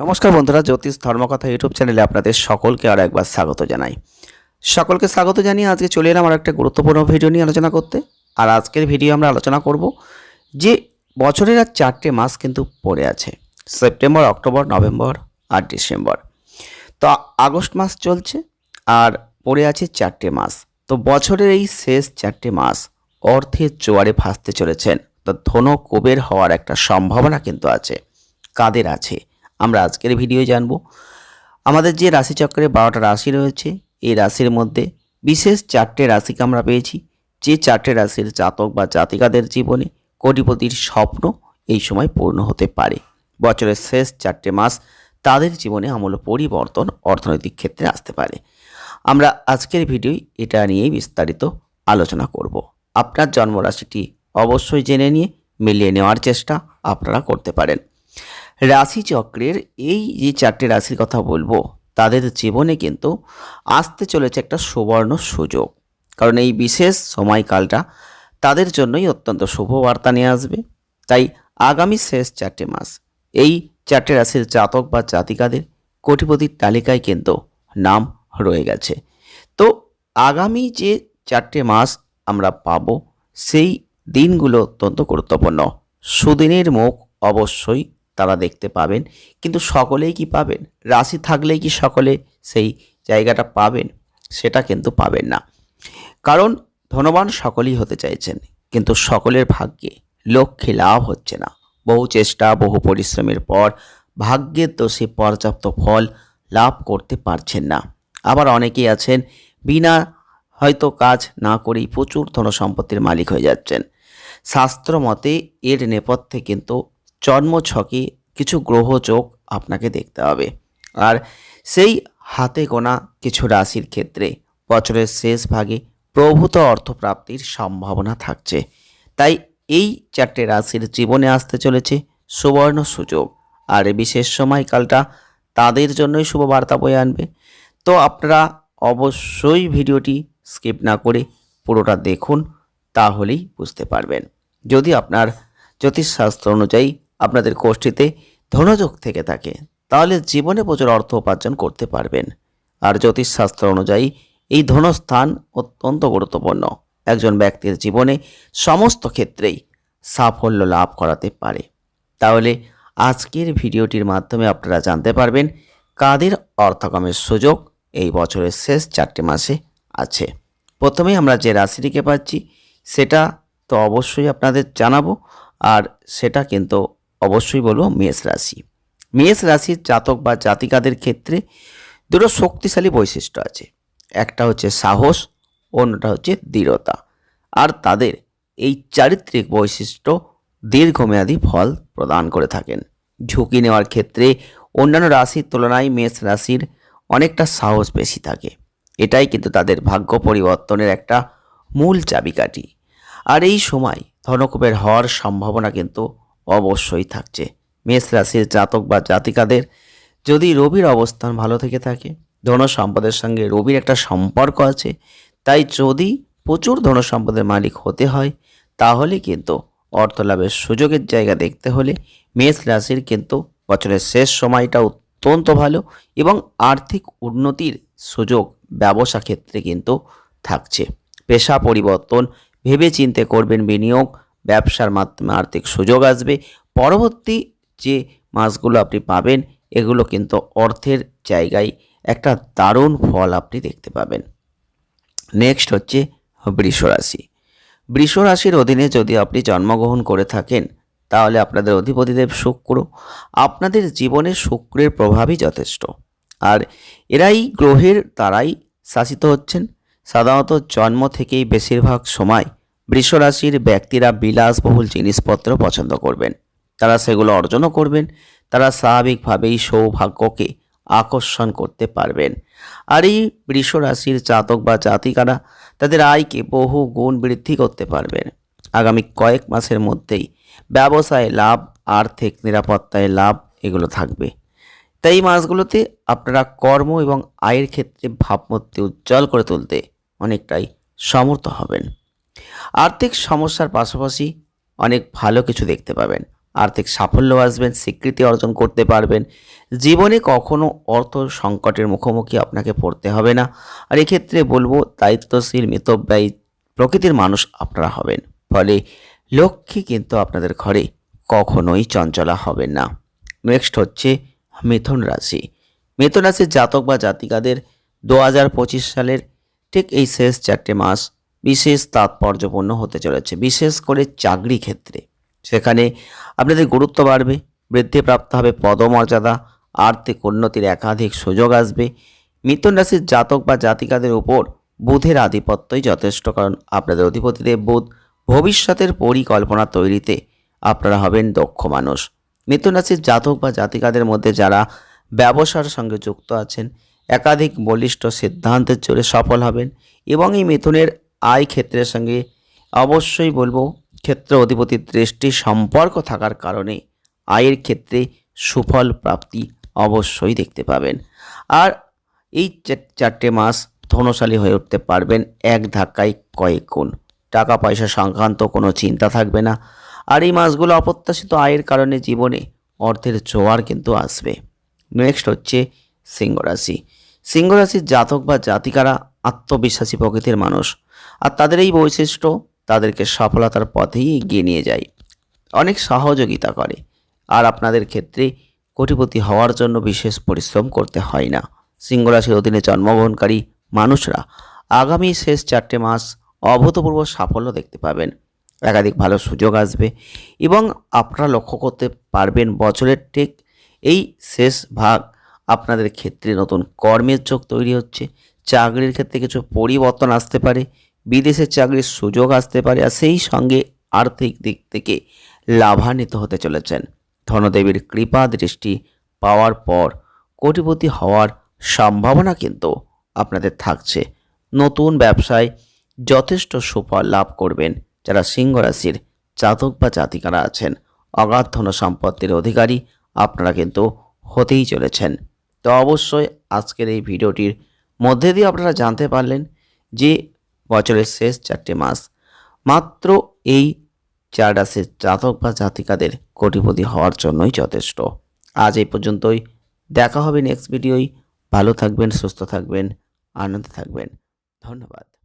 নমস্কার বন্ধুরা, জ্যোতিষ ধর্মকথা ইউটিউব চ্যানেলে আপনাদের সকলকে আর একবার স্বাগত জানাই। সকলকে স্বাগত জানিয়ে আজকে চলে এলাম আর একটা গুরুত্বপূর্ণ ভিডিও নিয়ে আলোচনা করতে। আর আজকের ভিডিও আমরা আলোচনা করব যে বছরের আর চারটে মাস কিন্তু পড়ে আছে, সেপ্টেম্বর, অক্টোবর, নভেম্বর আর ডিসেম্বর। তো আগস্ট মাস চলছে আর পড়ে আছে চারটে মাস। তো বছরের এই শেষ চারটে মাস অর্থের জোয়ারে ভাসতে চলেছেন। তো ধন কুবের হওয়ার একটা সম্ভাবনা কিন্তু আছে, কাদের আছে? আমরা আজকের ভিডিও জানব। আমাদের যে রাশিচক্রে বারোটা রাশি রয়েছে, এই রাশির মধ্যে বিশেষ চারটে রাশিকে আমরা পেয়েছি। যে চারটে রাশির জাতক বা জাতিকাদের জীবনে কোটিপতির স্বপ্ন এই সময় পূর্ণ হতে পারে। বছরের শেষ চারটে মাস তাদের জীবনে আমূল পরিবর্তন অর্থনৈতিক ক্ষেত্রে আসতে পারে। আমরা আজকের ভিডিও এটা নিয়েই বিস্তারিত আলোচনা করব। আপনার জন্মরাশিটি অবশ্যই জেনে নিয়ে মিলিয়ে নেওয়ার চেষ্টা আপনারা করতে পারেন। রাশিচক্রের এই যে চারটে রাশির কথা বলব, তাদের জীবনে কিন্তু আসতে চলেছে একটা সুবর্ণ সুযোগ। কারণ এই বিশেষ সময়কালটা তাদের জন্যই অত্যন্ত শুভ বার্তা নিয়ে আসবে। তাই আগামী শেষ চারটে মাস এই চারটে রাশির জাতক বা জাতিকাদের কোটিপতির তালিকায় কিন্তু নাম রয়ে গেছে। তো আগামী যে চারটে মাস আমরা পাবো, সেই দিনগুলো অত্যন্ত গুরুত্বপূর্ণ। সুদিনের মুখ অবশ্যই তারা দেখতে পাবেন। কিন্তু সকলেই কি পাবেন? রাশি থাকলেই কি সকলে সেই জায়গাটা পাবেন? সেটা কিন্তু পাবেন না। কারণ ধনবান সকলেই হতে চাইছেন, কিন্তু সকলের ভাগ্যে লক্ষ্যে লাভ হচ্ছে না। বহু চেষ্টা, বহু পরিশ্রমের পর ভাগ্যের দোষে পর্যাপ্ত ফল লাভ করতে পারছেন না। আবার অনেকেই আছেন, বিনা হয়তো কাজ না করেই প্রচুর ধনসম্পত্তির মালিক হয়ে যাচ্ছেন। শাস্ত্র মতে এর নেপথ্যে কিন্তু জন্মছকে কিছু গ্রহ গ্রহযোগ আপনাকে দেখতে হবে। আর সেই হাতে গোনা কিছু রাশির ক্ষেত্রে বছরের শেষ ভাগে প্রভূত অর্থপ্রাপ্তির সম্ভাবনা থাকছে। তাই এই চারটে রাশির জীবনে আসতে চলেছে সুবর্ণ সুযোগ। আর বিশেষ সময়কালটা তাদের জন্যই শুভ বার্তা বয়ে আনবে। তো আপনারা অবশ্যই ভিডিওটি স্কিপ না করে পুরোটা দেখুন, তাহলেই বুঝতে পারবেন। যদি আপনার জ্যোতিষশাস্ত্র অনুযায়ী আপনাদের কোষ্ঠীতে ধনযোগ থেকে থাকে, তাহলে জীবনে প্রচুর অর্থ উপার্জন করতে পারবেন। আর জ্যোতিষশাস্ত্র অনুযায়ী এই ধনস্থান অত্যন্ত গুরুত্বপূর্ণ। একজন ব্যক্তির জীবনে সমস্ত ক্ষেত্রেই সাফল্য লাভ করাতে পারে। তাহলে আজকের ভিডিওটির মাধ্যমে আপনারা জানতে পারবেন কাদের অর্থকমের সুযোগ এই বছরের শেষ চারটি মাসে আছে। প্রথমেই আমরা যে রাশিটিকে পাচ্ছি, সেটা তো অবশ্যই আপনাদের জানাব, আর সেটা কিন্তু অবশ্যই বলব মেষ রাশি। মেষ রাশির জাতক বা জাতিকাদের ক্ষেত্রে দুটো শক্তিশালী বৈশিষ্ট্য আছে। একটা হচ্ছে সাহস, অন্যটা হচ্ছে দৃঢ়তা। আর তাদের এই চারিত্রিক বৈশিষ্ট্য দীর্ঘমেয়াদী ফল প্রদান করে থাকেন। ঝুঁকি নেওয়ার ক্ষেত্রে অন্যান্য রাশির তুলনায় মেষ রাশির অনেকটা সাহস বেশি থাকে। এটাই কিন্তু তাদের ভাগ্য পরিবর্তনের একটা মূল চাবিকাঠি। আর এই সময় ধনকুবের হওয়ার সম্ভাবনা কিন্তু অবশ্যই থাকছে। মেষ রাশির জাতক বা জাতিকাদের যদি রবির অবস্থান ভালো থেকে থাকে, ধন সম্পদের সঙ্গে রবির একটা সম্পর্ক আছে, তাই যদি প্রচুর ধন সম্পদের মালিক হতে হয়, তাহলে কিন্তু অর্থ লাভের সুযোগের জায়গা দেখতে হলে মেষ রাশির কিন্তু বছরের শেষ সময়টা অত্যন্ত ভালো এবং আর্থিক উন্নতির সুযোগ ব্যবসা ক্ষেত্রে কিন্তু থাকছে। পেশা পরিবর্তন ভেবে চিন্তে করবেন বিনিয়োগ ব্যবসার মাধ্যমে আর্থিক সুযোগ আসবে। পরবর্তী যে মাসগুলো আপনি পাবেন, এগুলো কিন্তু অর্থের জায়গায় একটা দারুণ ফল আপনি দেখতে পাবেন। নেক্সট হচ্ছে বৃষ রাশি। বৃষ রাশির অধীনে যদি আপনি জন্মগ্রহণ করে থাকেন, তাহলে আপনাদের অধিপতিদেব শুক্র। আপনাদের জীবনে শুক্রের প্রভাবই যথেষ্ট। আর এরাই গ্রহের দ্বারাই শাসিত হচ্ছেন। সাধারণত জন্ম থেকেই বেশিরভাগ সময় বৃষরাশির ব্যক্তিরা বিলাসবহুল জিনিসপত্র পছন্দ করবেন। তারা সেগুলো অর্জনও করবেন। তারা স্বাভাবিকভাবেই সৌভাগ্যকে আকর্ষণ করতে পারবেন। আর এই বৃষরাশির জাতক বা জাতিকারা তাদের আয়কে বহু গুণ বৃদ্ধি করতে পারবেন। আগামী কয়েক মাসের মধ্যেই ব্যবসায় লাভ, আর্থিক নিরাপত্তায় লাভ এগুলো থাকবে। তাই এই মাসগুলোতে আপনারা কর্ম এবং আয়ের ক্ষেত্রে ভাবমূর্তি উজ্জ্বল করে তুলতে অনেকটাই সমর্থ হবেন। আর্থিক সমস্যার পাশাপাশি অনেক ভালো কিছু দেখতে পাবেন। আর্থিক সাফল্য আসবেন, স্বীকৃতি অর্জন করতে পারবেন। জীবনে কখনো অর্থ সংকটের মুখোমুখি আপনাকে পড়তে হবে না। আর এক্ষেত্রে বলব, দায়িত্বশীল, মিতব্যয়ী প্রকৃতির মানুষ আপনারা হবেন। ফলে লক্ষ্মী কিন্তু আপনাদের ঘরে কখনোই চঞ্চলা হবেন না। নেক্সট হচ্ছে মিথুন রাশি। মিথুন রাশির জাতক বা জাতিকাদের দু হাজার পঁচিশ সালের ঠিক এই শেষ চারটে মাস বিশেষ তাৎপর্যপূর্ণ হতে চলেছে, বিশেষ করে চাকরি ক্ষেত্রে। সেখানে আপনাদের গুরুত্ব বাড়বে, বৃদ্ধিপ্রাপ্ত হবে পদমর্যাদা, আর্থিক উন্নতির একাধিক সুযোগ আসবে। মিথুন রাশির জাতক বা জাতিকাদের উপর বুধের আধিপত্যই যথেষ্ট, কারণ আপনাদের অধিপতিদেব বুধ। ভবিষ্যতের পরিকল্পনা তৈরিতে আপনারা হবেন দক্ষ মানুষ। মিথুন রাশির জাতক বা জাতিকাদের মধ্যে যারা ব্যবসার সঙ্গে যুক্ত আছেন, একাধিক বলিষ্ঠ সিদ্ধান্তের জোরে সফল হবেন এবং এই মিথুনের আয় ক্ষেত্রের সঙ্গে অবশ্যই বলব ক্ষেত্র অধিপতির দৃষ্টি সম্পর্ক থাকার কারণে আয়ের ক্ষেত্রে সুফল প্রাপ্তি অবশ্যই দেখতে পাবেন। আর এই চারটে মাস ধনশালী হয়ে উঠতে পারবেন এক ধাক্কায় কয়েক গুণ। টাকা পয়সা সংক্রান্ত কোনো চিন্তা থাকবে না। আর এই মাসগুলো অপ্রত্যাশিত আয়ের কারণে জীবনে অর্থের জোয়ার কিন্তু আসবে। নেক্সট হচ্ছে সিংহ রাশি সিংহ রাশির জাতক বা জাতিকারা আত্মবিশ্বাসী প্রকৃতির মানুষ। আর তাদের এই বৈশিষ্ট্য তাদেরকে সফলতার পথেই এগিয়ে নিয়ে যায়। অনেক সহযোগিতা করে। আর আপনাদের ক্ষেত্রে কোটিপতি হওয়ার জন্য বিশেষ পরিশ্রম করতে হয় না। সিংহ রাশির অধীনে জন্মগ্রহণকারী মানুষরা আগামী শেষ চারটে মাস অভূতপূর্ব সাফল্য দেখতে পাবেন। একাধিক ভালো সুযোগ আসবে এবং আপনারা লক্ষ্য করতে পারবেন বছরের ঠিক এই শেষ ভাগ আপনাদের ক্ষেত্রে নতুন কর্মের চোখ তৈরি হচ্ছে। চাকরির ক্ষেত্রে কিছু পরিবর্তন আসতে পারে। বিদেশের চাকরির সুযোগ আসতে পারে আর সেই সঙ্গে আর্থিক দিক থেকে লাভান্বিত হতে চলেছেন। ধনদেবীর কৃপা দৃষ্টি পাওয়ার পর কোটিপতি হওয়ার সম্ভাবনা কিন্তু আপনাদের থাকছে। নতুন ব্যবসায় যথেষ্ট সুফল লাভ করবেন যারা সিংহ রাশির জাতক বা জাতিকারা আছেন। অগাধ ধন সম্পত্তির অধিকারী আপনারা কিন্তু হতেই চলেছেন। তো অবশ্যই আজকের এই ভিডিওটির মধ্যে দিয়ে আপনারা জানতে পারলেন যে বছরের শেষ চারটে মাস। মাত্র এই চার রাশির জাতক বা জাতিকাদের কোটিপতি হওয়ার জন্যই যথেষ্ট। আজ এই পর্যন্তই। দেখা হবে নেক্সট ভিডিওই ভালো থাকবেন, সুস্থ থাকবেন, আনন্দে থাকবেন। ধন্যবাদ।